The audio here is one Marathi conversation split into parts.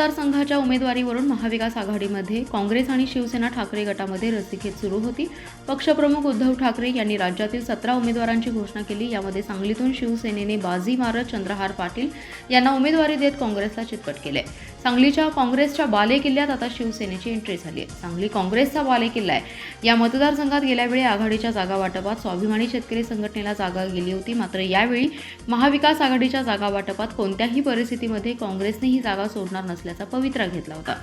मतदारसंघाच्या उमेदवारीवरून महाविकास आघाडीमध्ये काँग्रेस आणि शिवसेना ठाकरे गटामध्ये रस्सीखेच सुरू होती. पक्षप्रमुख उद्धव ठाकरे यांनी राज्यातील सतरा उमेदवारांची घोषणा केली. यामध्ये सांगलीतून शिवसेनेने बाजी मारत चंद्रहार पाटील यांना उमेदवारी देत काँग्रेसला चितपट केले. सांगलीच्या काँग्रेसच्या बालेकिल्ल्यात आता शिवसेनेची एंट्री झाली आहे. सांगली काँग्रेसचा बालेकिल्ला आहे. या मतदारसंघात गेल्यावेळी आघाडीच्या जागा वाटपात स्वाभिमानी शेतकरी संघटनेला जागा गेली होती. मात्र यावेळी महाविकास आघाडीच्या जागा वाटपात कोणत्याही परिस्थितीमध्ये काँग्रेसने ही जागा सोडणार नसल्याचा पवित्रा घेतला होता.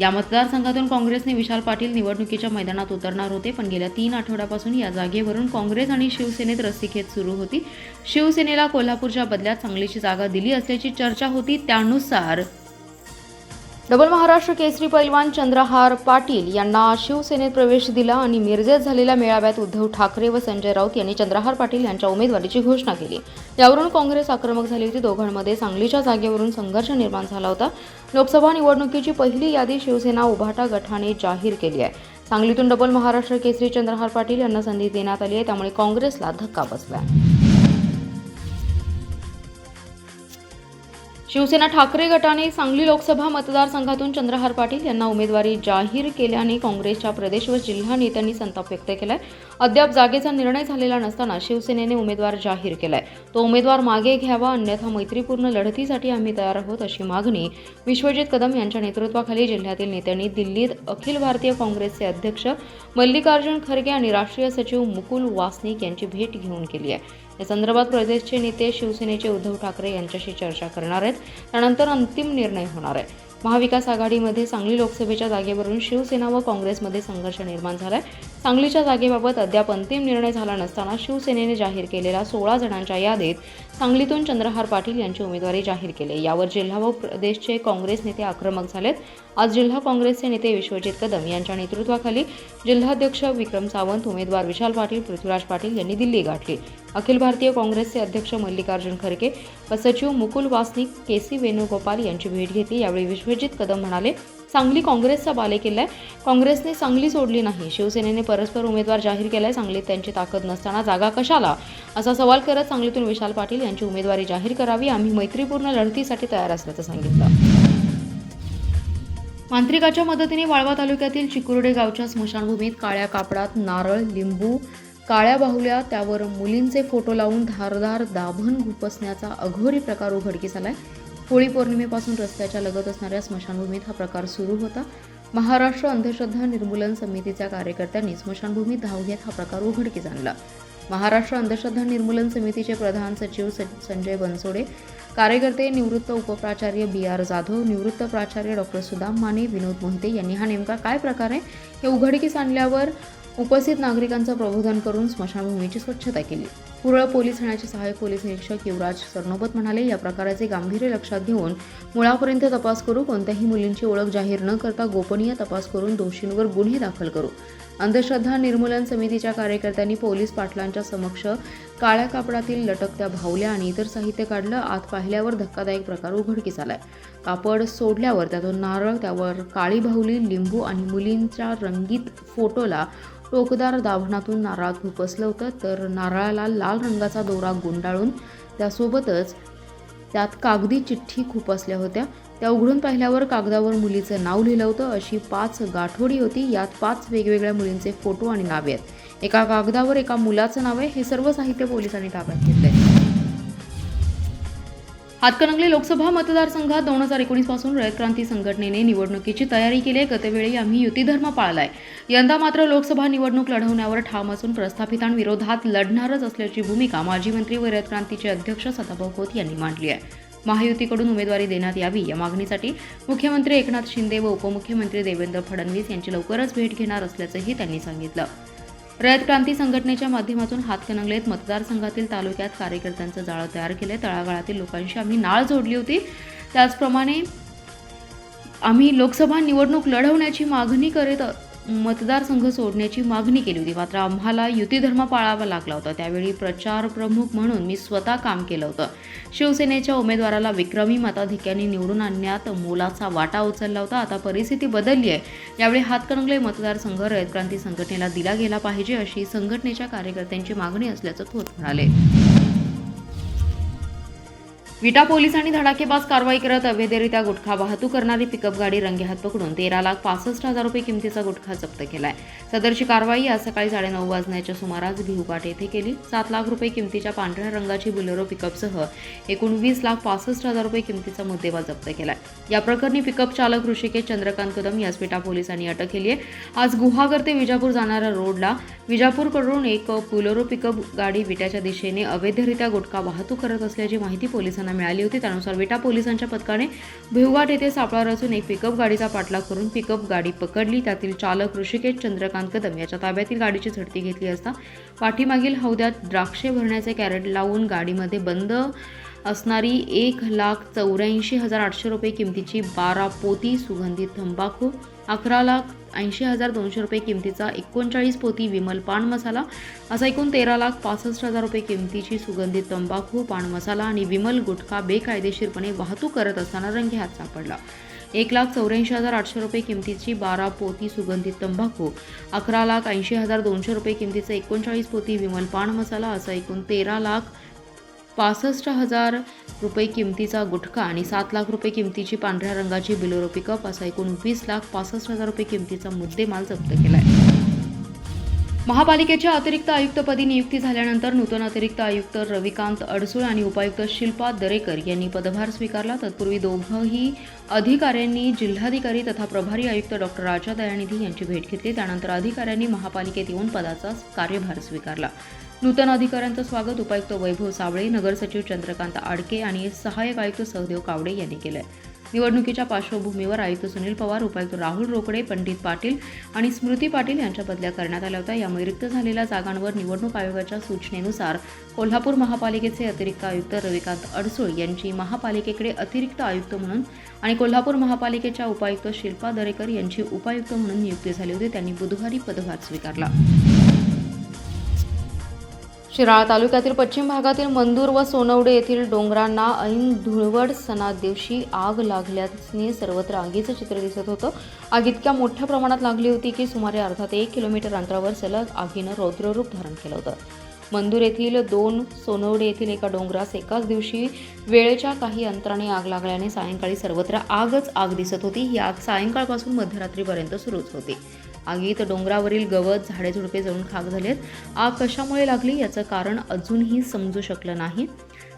या मतदारसंघातून काँग्रेसने विशाल पाटील निवडणुकीच्या मैदानात उतरणार होते पण गेल्या तीन आठवड्यापासून या जागेवरून काँग्रेस आणि शिवसेनेत रस्सीखेच सुरू होती. शिवसेनेला कोल्हापूरच्या बदल्यात सांगलीची जागा दिली असल्याची चर्चा होती त्यानुसार डबल महाराष्ट्र केसरी पैलवान चंद्रहार पाटील यांना शिवसेनेत प्रवेश दिला आणि मिरजेत झालेल्या मेळाव्यात उद्धव ठाकरे व संजय राऊत यांनी चंद्रहार पाटील यांच्या उमेदवारीची घोषणा केली. यावरून काँग्रेस आक्रमक झाली होती. दोघांमध्ये सांगलीच्या जागेवरून संघर्ष निर्माण झाला होता. लोकसभा निवडणुकीची पहिली यादी शिवसेना उभाटा गटाने जाहीर केली आहे. सांगलीतून डबल महाराष्ट्र केसरी चंद्रहार पाटील यांना संधी देण्यात आली आहे. त्यामुळे काँग्रेसला धक्का बसला शिवसेना ठाकरे गटाने सांगली लोकसभा मतदारसंघातून चंद्रहार पाटील यांना उमेदवारी जाहीर केल्याने काँग्रेसच्या प्रदेश व जिल्हा नेत्यांनी संताप व्यक्त केलाय. अद्याप जागेचा निर्णय झालेला नसताना शिवसेनेने उमेदवार जाहीर केलाय. तो उमेदवार मागे घ्यावा अन्यथा मैत्रीपूर्ण लढतीसाठी आम्ही तयार आहोत अशी मागणी विश्वजित कदम यांच्या नेतृत्वाखाली जिल्ह्यातील नेत्यांनी दिल्लीत अखिल भारतीय काँग्रेसचे अध्यक्ष मल्लिकार्जुन खरगे आणि राष्ट्रीय सचिव मुकुल वासनिक यांची भेट घेऊन केली आहे. या संदर्भात प्रदेशचे नेते शिवसेनेचे उद्धव ठाकरे यांच्याशी चर्चा करणार आहेत. त्यानंतर अंतिम निर्णय होणार आहे. महाविकास आघाडीमध्ये सांगली लोकसभेच्या जागेवरून शिवसेना व काँग्रेसमध्ये संघर्ष निर्माण झालाय. सांगलीच्या जागेबाबत अद्याप अंतिम निर्णय झाला नसताना शिवसेनेने जाहीर केलेल्या सोळा जणांच्या यादीत सांगलीतून चंद्रहार पाटील यांची उमेदवारी जाहीर केली. यावर जिल्हा व प्रदेशचे काँग्रेस नेते आक्रमक झालेत. आज जिल्हा काँग्रेसचे नेते विश्वजित कदम यांच्या नेतृत्वाखाली जिल्हाध्यक्ष विक्रम सावंत उमेदवार विशाल पाटील पृथ्वीराज पाटील यांनी दिल्ली गाठली. अखिल भारतीय काँग्रेसचे अध्यक्ष मल्लिकार्जुन खरगे व सचिव मुकुल वासनिक के सी वेणुगोपाल यांची भेट घेतली. यावेळी विश्वजित कदम म्हणाले सांगली काँग्रेसचा बालेकिल्ला आहे. काँग्रेसने सांगली सोडली नाही. शिवसेनेने परस्पर उमेदवार जाहीर केलाय. सांगलीत त्यांची ताकद नसताना जागा कशाला? असा सवाल करत सांगलीतून विशाल पाटील यांची उमेदवारी जाहीर करावी. आम्ही मैत्रीपूर्ण लढतीसाठी तयार असल्याचं सांगितलं. मांत्रिकाच्या मदतीने वाळवा तालुक्यातील चिकुर्डे गावच्या स्मशानभूमीत काळ्या कापडात नारळ लिंबू काळ्या बाहुल्या त्यावर मुलींचे फोटो लावून धारदार दाभण घुपसण्याचा अघोरी प्रकार उघडकीस आलाय. होळी पौर्णिमेपासून रस्त्याच्या लगत असणाऱ्या स्मशानभूमीत हा प्रकार सुरू होता. महाराष्ट्र अंधश्रद्धा निर्मूलन समितीच्या कार्यकर्त्यांनी स्मशानभूमीत धाव घेत हा प्रकार उघडकीस आणला. महाराष्ट्र अंधश्रद्धा निर्मूलन समितीचे प्रधान सचिव संजय बनसोडे कार्यकर्ते निवृत्त उपप्राचार्य बी आर जाधव निवृत्त प्राचार्य डॉक्टर सुदाम माने विनोद मोहिते यांनी हा नेमका काय प्रकार आहे हे उघडकीस आणल्यावर उपस्थित नागरिकांचं प्रबोधन करून स्मशानभूमीची स्वच्छता केली. पुरळ पोलीस ठाण्याचे सहाय्यक पोलीस निरीक्षक युवराज सरनोबत म्हणाले या प्रकाराचे गांभीर्य लक्षात घेऊन मुळापर्यंत तपास करू. कोणत्याही मुलींची ओळख जाहीर न करता गोपनीय तपास करून दोषींवर गुन्हे दाखल करू. अंधश्रद्धा निर्मूलन समितीच्या कार्यकर्त्यांनी पोलीस पाटलांच्या समक्ष काळ्या कापडातील लटकत्या भावल्या आणि इतर साहित्य काढलं. आत पाहिल्यावर धक्कादायक प्रकार उघडकीस आलाय. कापड सोडल्यावर त्यातून नारळ त्यावर काळी बाहुली लिंबू आणि मुलींच्या रंगीत फोटोला टोकदार दाभणातून नारळात खुपसलं होतं तर नारळाला लाल रंगाचा दोरा गुंडाळून त्यासोबतच त्यात कागदी चिठ्ठी खुपसल्या होत्या. त्या उघडून पाहिल्यावर कागदावर मुलीचं नाव लिहिलं होतं. अशी पाच गाठोडी होती. यात पाच वेगवेगळ्या मुलींचे फोटो आणि नावे आहेत. एका कागदावर एका मुलाचं नाव आहे. हे सर्व साहित्य पोलिसांनी ताब्यात घेतलं. हातकणंगले लोकसभा मतदारसंघात दोन हजार एकोणीसपासून रयत क्रांती संघटनेने निवडणुकीची तयारी केली आहे. गतवेळी आम्ही युतीधर्म पाळलाय. यंदा मात्र लोकसभा निवडणूक लढवण्यावर ठाम असून प्रस्थापितांविरोधात लढणारच असल्याची भूमिका माजी मंत्री व रयत क्रांतीचे अध्यक्ष सदाभाऊ खोत यांनी मांडली आहे. महायुतीकडून उमेदवारी देण्यात यावी या मागणीसाठी मुख्यमंत्री एकनाथ शिंदे व उपमुख्यमंत्री देवेंद्र फडणवीस यांची लवकरच भेट घेणार असल्याचंही त्यांनी सांगितलं. रयत क्रांती संघटनेच्या माध्यमातून हातकणंगलेत मतदारसंघातील तालुक्यात कार्यकर्त्यांचं जाळं तयार केलं. तळागाळातील लोकांशी आम्ही नाळ जोडली होती. त्याचप्रमाणे आम्ही लोकसभा निवडणूक लढवण्याची मागणी करीत मतदारसंघ सोडण्याची मागणी केली होती. मात्र आम्हाला युतीधर्म पाळावा लागला होता. त्यावेळी प्रचार प्रमुख म्हणून मी स्वतः काम केलं होतं. शिवसेनेच्या उमेदवाराला विक्रमी मताधिक्यांनी निवडून आणण्यात मोलाचा वाटा उचलला होता. आता परिस्थिती बदलली आहे. यावेळी हातकणंगले मतदारसंघ रयत क्रांती संघटनेला दिला गेला पाहिजे अशी संघटनेच्या कार्यकर्त्यांची मागणी असल्याचं थोत म्हणाले. विटा पोलिसांनी धडाकेबाज कारवाई करत अवैधरित्या गुटखा वाहतूक करणारी पिकअप गाडी रंगेहात पकडून तेरा लाख पासष्ट हजार रुपये किमतीचा गुटखा जप्त केलाय. सदरची कारवाई आज सकाळी साडेनऊ वाजण्याच्या सुमारास भिवघाट येथे केली. सात लाख रुपये किमतीच्या पांढऱ्या रंगाची बुलेरो पिकअपसह एकूण वीस लाख पासष्ट हजार रुपये किमतीचा मुद्देमाल जप्त केलाय. या प्रकरणी पिकअप चालक ऋषिकेश चंद्रकांत कदम यास विटा पोलिसांनी अटक केली आहे. आज गुहागर ते विजापूर जाणाऱ्या रोडला विजापूरकडून एक बुलेरो पिकअप गाडी विट्याच्या दिशेने अवैधरित्या गुटखा वाहतूक करत असल्याची माहिती पोलिसांनी मिळाली होती. त्यानुसार विटा पोलिसांच्या पथकाने भिवघाट येथे सापळा रचून एक पिकअप गाडीचा पाठलाग करून पिकअप गाडी पकडली. त्यातील चालक ऋषिकेश चंद्रकांत कदम याच्या ताब्यातील गाडीची झडती घेतली असता पाठीमागील हौद्यात द्राक्षे भरण्याचे कॅरेट लावून गाडीमध्ये बंद असणारी एक लाख चौऱ्याऐंशी हजार आठशे रुपये किमतीची बारा पोती सुगंधित तंबाखू अकरा लाख ऐंशी हजार दोनशे रुपये किमतीचा एकोणचाळीस पोती विमल पान मसाला असा एकूण तेरा लाख पासष्ट हजार रुपये किमतीची सुगंधित तंबाखू पान मसाला आणि विमल गुटखा बेकायदेशीरपणे वाहतूक करत असताना रंगेहात सापडला. एक लाख चौऱ्याऐंशी हजार आठशे रुपये किमतीची बारा पोती सुगंधित तंबाखू अकरा लाख ऐंशी हजार दोनशे रुपये किमतीचं एकोणचाळीस पोती विमल पान मसाला असा एकूण तेरा लाख पासष्ट हजार रुपये किमतीचा गुटखा आणि सात लाख रुपये किमतीची पांढऱ्या रंगाची बिलोरो पिकअप असा एकूण वीस लाख पासष्ट हजार रुपये किमतीचा मुद्देमाल जप्त केला आहे महापालिकेच्या अतिरिक्त आयुक्तपदी नियुक्ती झाल्यानंतर नूतन अतिरिक्त आयुक्त रविकांत अडसूळ आणि उपायुक्त शिल्पा दरेकर यांनी पदभार स्वीकारला. तत्पूर्वी दोघंही अधिकाऱ्यांनी जिल्हाधिकारी तथा प्रभारी आयुक्त डॉक्टर राजा दयानिधी यांची भेट घेतली. त्यानंतर अधिकाऱ्यांनी महापालिकेत येऊन पदाचा कार्यभार स्वीकारला. नूतन अधिकाऱ्यांचं स्वागत उपायुक्त वैभव साबळे नगरसचिव चंद्रकांत आडके आणि सहाय्यक आयुक्त सहदेव कावडे यांनी केलंय. निवडणुकीच्या पार्श्वभूमीवर आयुक्त सुनील पवार उपायुक्त राहुल रोकडे पंडित पाटील आणि स्मृती पाटील यांच्या बदल्या करण्यात आल्या होत्या. यामुळे रिक्त झालेल्या जागांवर निवडणूक आयोगाच्या सूचनेनुसार कोल्हापूर महापालिकेचे अतिरिक्त आयुक्त रविकांत अडसूळ यांची महापालिकेकडे अतिरिक्त आयुक्त म्हणून आणि कोल्हापूर महापालिकेच्या उपायुक्त शिल्पा दरेकर यांची उपायुक्त म्हणून नियुक्ती झाली होती. त्यांनी बुधवारी पदभार स्वीकारला. शिराळा तालुक्यातील पश्चिम भागातील मंदूर व सोनवडे येथील डोंगरांना ऐन धुळवड सणा दिवशी आग लागल्याने सर्वत्र आगीचं चित्र दिसत होतं. आग इतक्या मोठ्या प्रमाणात लागली होती की सुमारे अर्थात एक किलोमीटर अंतरावर सलग आगीनं रौद्ररूप धारण केलं होतं. मंदूर येथील दोन सोनवडे येथील एका डोंगरास एकाच दिवशी वेळेच्या काही अंतराने आग लागल्याने सायंकाळी सर्वत्र आगच आग दिसत होती. ही आग सायंकाळपासून मध्यरात्रीपर्यंत सुरूच होती. आगीत डोंगरावरील गवत झाडे झुडपे जळून खाक झालेत. आग कशामुळे लागली याचं कारण अजूनही समजू शकलं नाही.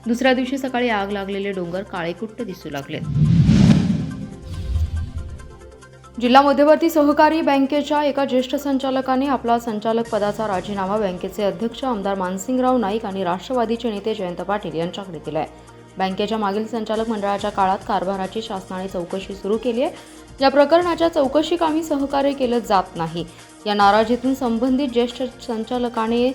दुसऱ्या दिवशी सकाळी आग लागलेले डोंगर काळेकुट्ट दिसू लागले. जिल्हा मध्यवर्ती सहकारी बँकेच्या एका ज्येष्ठ संचालकाने आपला संचालक पदाचा राजीनामा बँकेचे अध्यक्ष आमदार मानसिंगराव नाईक आणि राष्ट्रवादीचे नेते जयंत पाटील यांच्याकडे दिला आहे बँकेच्या मागील संचालक मंडळाच्या काळात कारभाराची शासनाने चौकशी सुरू केली आहे. या प्रकरणाच्या चौकशी कामी सहकार्य केलं जात नाही. या नाराजीतून संबंधित ज्येष्ठ संचालकाने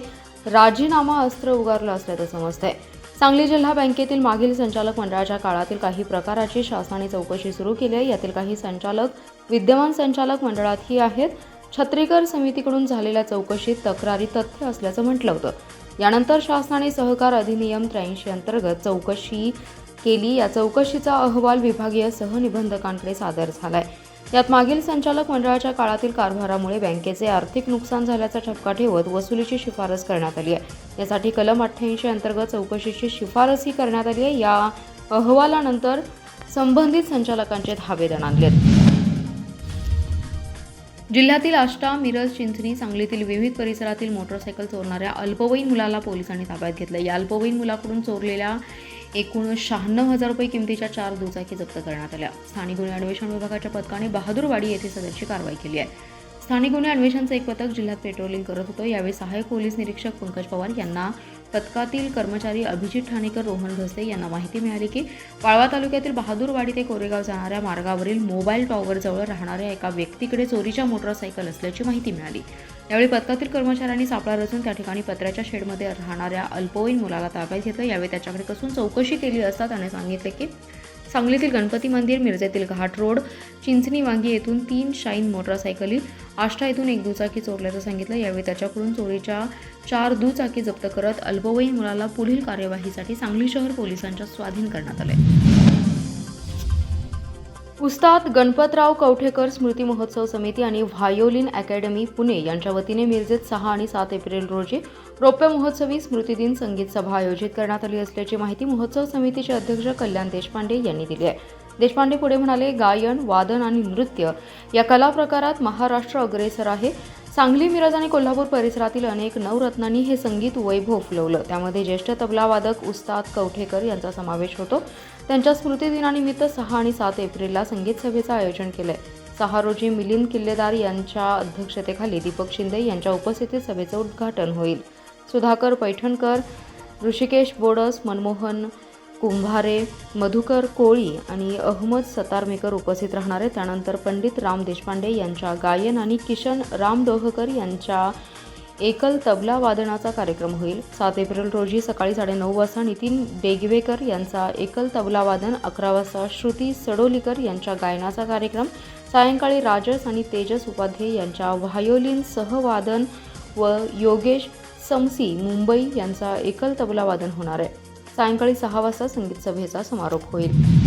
राजीनामा अस्त्र उगारलं असल्याचं समजतंय. सांगली जिल्हा बँकेतील मागील संचालक मंडळाच्या काळातील काही प्रकाराची शासनाने चौकशी सुरू केली आहे. यातील काही संचालक विद्यमान संचालक मंडळातही आहेत. छत्रीकर समितीकडून झालेल्या चौकशीत तक्रारी तथ्य असल्याचं म्हटलं होतं. यानंतर शासनाने सहकार अधिनियम त्र्याऐंशी अंतर्गत चौकशी केली. या चौकशीचा अहवाल विभागीय सहनिबंधकांकडे सादर झालाय. यात मागील संचालक मंडळाच्या काळातील कारभारामुळे बँकेचे आर्थिक नुकसान झाल्याचा ठपका ठेवत वसुलीची शिफारस करण्यात आली आहे. यासाठी कलम अठ्ठ्याऐंशी अंतर्गत चौकशीची शिफारसही करण्यात आली आहे. या अहवालानंतर संबंधित संचालकांचे धावे आहेत. जिल्ह्यातील आष्टा मिरज चिंचणी सांगलीतील विविध परिसरातील मोटरसायकल चोरणाऱ्या अल्पवयीन मुलाला पोलिसांनी ताब्यात घेतलं. या अल्पवयीन मुलाकडून चोरलेल्या एकूण शहाण्णव हजार रुपये किमतीच्या चार दुचाकी जप्त करण्यात आल्या. स्थानिक गुन्हे अन्वेषण विभागाच्या पथकाने बहादूरवाडी येथे सदरची कारवाई केली आहे. स्थानिक गुन्हे अन्वेषणचं एक पथक जिल्ह्यात पेट्रोलिंग करत होतं. यावेळी सहाय्यक पोलीस निरीक्षक पंकज पवार यांना पथकातील कर्मचारी अभिजित ठाणेकर रोहन घसे यांना माहिती मिळाली की वाळवा तालुक्यातील बहादूरवाडी ते कोरेगाव जाणाऱ्या मार्गावरील मोबाईल टॉवरजवळ राहणाऱ्या एका व्यक्तीकडे चोरीच्या मोटरसायकल असल्याची माहिती मिळाली. यावेळी पथकातील कर्मचाऱ्यांनी सापळा रचून त्या ठिकाणी पत्र्याच्या शेडमध्ये राहणाऱ्या अल्पवयीन मुलाला ताब्यात घेतलं. यावेळी त्याच्याकडे कसून चौकशी केली असता त्याने सांगितले की सांगलीतील गणपती मंदिर मिरजेतील घाट रोड चिंचणी वांगी येथून तीन शाईन मोटरसायकली आष्टा येथून एक दुचाकी चोरल्याचं सांगितलं. यावेळी त्याच्याकडून चोरीच्या चार दुचाकी जप्त करत अल्पवयीन मुलाला पुढील कार्यवाहीसाठी सांगली शहर पोलिसांच्या स्वाधीन करण्यात आले उस्ताद गणपतराव कवठेकर स्मृती महोत्सव समिती आणि व्हायोलिन अकॅडमी पुणे यांच्या वतीने मिरजेत सहा आणि सात एप्रिल रोजी रौप्य महोत्सवी स्मृती दिन संगीत सभा आयोजित करण्यात आली असल्याची माहिती महोत्सव समितीचे अध्यक्ष कल्याण देशपांडे यांनी दिली आहे. देशपांडे पुढे म्हणाले गायन वादन आणि नृत्य या कला प्रकारात महाराष्ट्र अग्रेसर आहे. सांगली मिरज आणि कोल्हापूर परिसरातील अनेक नवरत्नांनी हे संगीत वैभव फुलवलं. त्यामध्ये ज्येष्ठ तबलावादक उस्ताद कवठेकर यांचा समावेश होतो. त्यांच्या स्मृतिदिनानिमित्त सहा आणि सात एप्रिलला संगीत सभेचं आयोजन केलंय. सहा रोजी मिलिंद किल्लेदार यांच्या अध्यक्षतेखाली दीपक शिंदे यांच्या उपस्थितीत सभेचं उद्घाटन होईल. सुधाकर पैठणकर ऋषिकेश बोडस मनमोहन कुंभारे मधुकर कोळी आणि अहमद सतारमेकर उपस्थित राहणार. आहेत त्यानंतर पंडित राम देशपांडे यांच्या गायन आणि किशन राम डोहकर यांच्या एकल तबला वादनाचा कार्यक्रम होईल. सात एप्रिल रोजी सकाळी साडेनऊ वाजता नितीन बेगवेकर यांचा एकल तबला वादन अकरा वाजता श्रुती सडोलीकर यांच्या गायनाचा कार्यक्रम सायंकाळी राजस आणि तेजस उपाध्ये यांच्या व्हायोलिन सहवादन व योगेश समसी मुंबई यांचा एकल तबला वादन होणार आहे. सायंकाळी सहा वाजता संगीत सभेचा समारोप होईल.